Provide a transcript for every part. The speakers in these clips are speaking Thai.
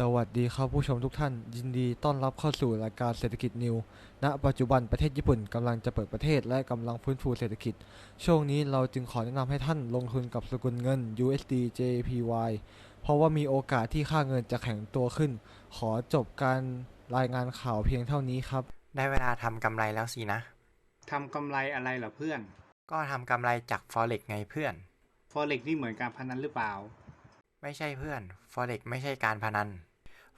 สวัสดีครับผู้ชมทุกท่าน ยินดีต้อนรับเข้าสู่รายการเศรษฐกิจนิว ณ ปัจจุบันประเทศญี่ปุ่นกำลังจะเปิดประเทศและกำลังฟื้นฟูเศรษฐกิจ ช่วงนี้เราจึงขอแนะนำให้ท่านลงทุนกับสกุลเงิน USD JPY เพราะว่ามีโอกาสที่ค่าเงินจะแข็งตัวขึ้น ขอจบการรายงานข่าวเพียงเท่านี้ครับ ได้เวลาทำกำไรแล้วสินะ ทำกำไรอะไรเหรอเพื่อน ก็ทำกำไรจาก Forex ไงเพื่อน Forex นี่เหมือนการพนันหรือเปล่า ไม่ใช่เพื่อน Forex ไม่ใช่การพนัน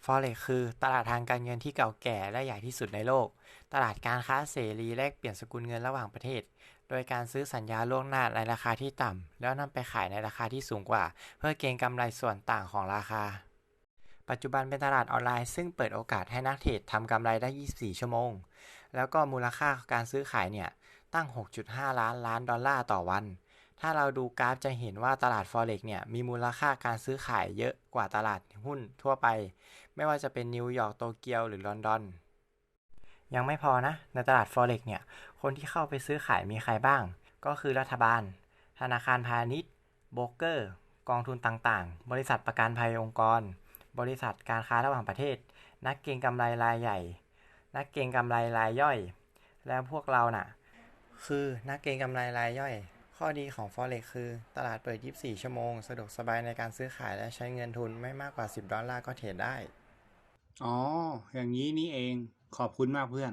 Forex คือตลาดทางการเงินที่เก่าแก่และใหญ่ที่สุดในโลก ตลาดการค้าเสรีแลกเปลี่ยนสกุลเงินระหว่างประเทศ โดยการซื้อสัญญาล่วงหน้าในราคาที่ต่ำ แล้วนำไปขายในราคาที่สูงกว่า เพื่อเก็งกำไรส่วนต่างของราคา ปัจจุบันเป็นตลาดออนไลน์ซึ่งเปิดโอกาสให้นักเทรดทำกำไรได้ 24 ชั่วโมง แล้วก็มูลค่าการซื้อขายเนี่ยตั้ง 6.5 ล้านล้านดอลลาร์ต่อวัน ถ้าเราดูกราฟจะเห็นว่าตลาด Forex เนี่ยมีมูลค่าการซื้อขายเยอะกว่าตลาดหุ้นทั่วไป ไม่ว่าจะเป็นนิวยอร์กโตเกียวหรือลอนดอน ยังไม่พอนะ ในตลาด Forex เนี่ยคนที่เข้าไปซื้อขายมีใครบ้าง ก็คือรัฐบาล ธนาคารพาณิชย์โบรกเกอร์ กองทุนต่างๆ บริษัทประกันภัยองค์กร บริษัทการค้าระหว่างประเทศ นักเก็งกำไรรายใหญ่ นักเก็งกำไรรายย่อย แล้วพวกเราน่ะ คือนักเก็งกำไรรายย่อย ข้อดีของ Forex คือ ตลาดเปิด 24 ชั่วโมง สะดวกสบายในการซื้อขายและใช้เงินทุนไม่มากกว่า 10 ดอลลาร์ก็เทรดได้ อ๋อ อย่างนี้นี่เอง ขอบคุณมากเพื่อน